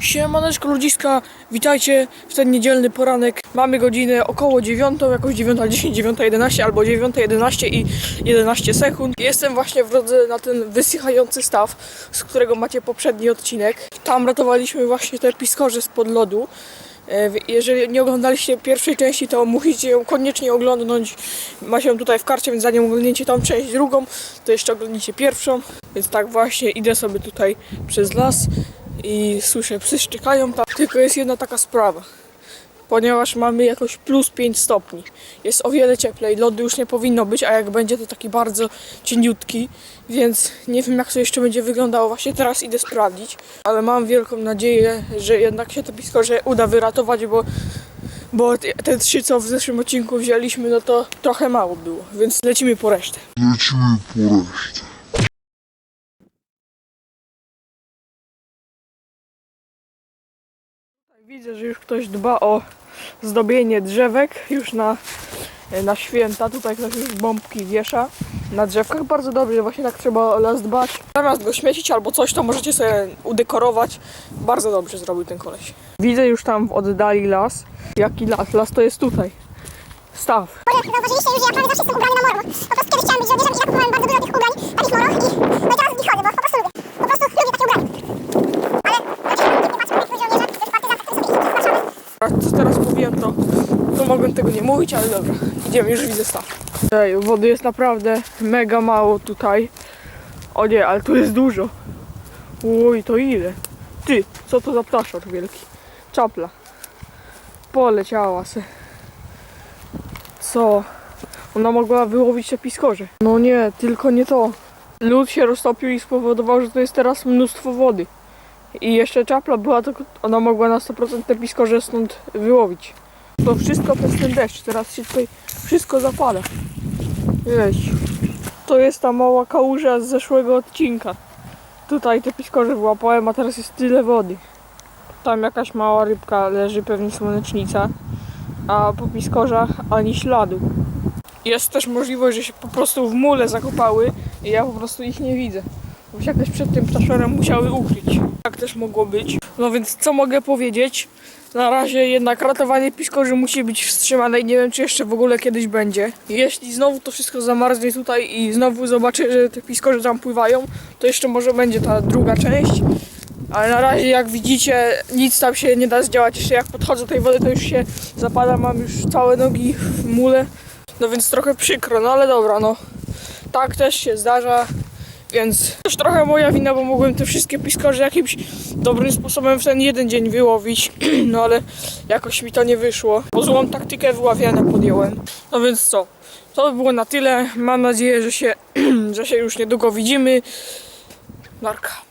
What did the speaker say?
Siemaneczko ludziska, witajcie w ten niedzielny poranek. Mamy godzinę około 9, jakoś 9.10, 9.11 albo 9.11 i 11 sekund. Jestem właśnie w drodze na ten wysychający staw, z którego macie poprzedni odcinek. Tam ratowaliśmy właśnie te piskorze spod lodu. E, Jeżeli nie oglądaliście pierwszej części, to musicie ją koniecznie oglądnąć. Ma się tutaj w karcie, więc zanim oglądniecie tą część drugą, to jeszcze oglądnijcie pierwszą. Więc tak właśnie idę sobie tutaj przez las i słyszę, psy szczekają tam. Tylko jest jedna taka sprawa. Ponieważ mamy jakoś plus 5 stopni. Jest o wiele cieplej, lodu już nie powinno być, a jak będzie to taki bardzo cieniutki, więc nie wiem jak to jeszcze będzie wyglądało. Właśnie teraz idę sprawdzić, ale mam wielką nadzieję, że jednak się to piskorze uda wyratować, bo, bo te trzy co w zeszłym odcinku wzięliśmy, no to trochę mało było, więc lecimy po resztę. Lecimy po resztę. Widzę, że już ktoś dba o zdobienie drzewek już na, na święta. Tutaj ktoś już bombki wiesza na drzewkach. Bardzo dobrze, właśnie tak trzeba o las dbać. Zamiast go śmiecić albo coś, to możecie sobie udekorować. Bardzo dobrze zrobił ten koleś. Widzę już tam w oddali las. Jaki las? Las to jest tutaj. Staw. Zauważyliście już, ja prawie zawsze jestem ubrany na moro. Po prostu kiedyś chciałam być żołnierzem i nakupowałem bardzo dużo tych ubrań, takich moro i no i teraz w nich chodzę, bo. Po prostu lubię takie ubrania. Ale oczywiście nikt nie patrzy na tych żołnierza, to jest partyzan, który sobie idzie, zapraszamy. A co teraz mówiłem, to, to mogłem tego nie mówić, ale dobra. Idziemy, już widzę staw. Ej, wody jest naprawdę mega mało tutaj. O nie, ale tu jest dużo. Oj, to ile? Ty, co to za ptaszor wielki? Czapla. Poleciała se. Co? Ona mogła wyłowić te piskorze. No nie, tylko nie to. Lód się roztopił i spowodował, że to jest teraz mnóstwo wody. I jeszcze czapla była, to ona mogła na 100% te piskorze stąd wyłowić. To wszystko przez ten deszcz, teraz się tutaj wszystko zapada. Weź. To jest ta mała kałuża z zeszłego odcinka. Tutaj te piskorze wyłapałem, a teraz jest tyle wody. Tam jakaś mała rybka leży, pewnie słonecznica, a po piskorzach ani śladu. Jest też możliwość, że się po prostu w mule zakopały i ja po prostu ich nie widzę. Bo się jakoś przed tym ptaszorem musiały ukryć. Tak też mogło być. No więc co mogę powiedzieć? Na razie jednak ratowanie piskorzy musi być wstrzymane i nie wiem czy jeszcze w ogóle kiedyś będzie. Jeśli znowu to wszystko zamarznie tutaj i znowu zobaczę, że te piskorze tam pływają, to jeszcze może będzie ta druga część. Ale na razie jak widzicie nic tam się nie da zdziałać. Jeszcze jak podchodzę do tej wody to już się zapada, mam już całe nogi w mule. No więc trochę przykro, no ale dobra no. Tak też się zdarza. Więc też trochę moja wina, bo mogłem te wszystkie piskorze jakimś dobrym sposobem w ten jeden dzień wyłowić. No ale jakoś mi to nie wyszło. Bo złą taktykę wyławiania podjąłem. No więc co? To by było na tyle. Mam nadzieję, że się, że się już niedługo widzimy. Narka.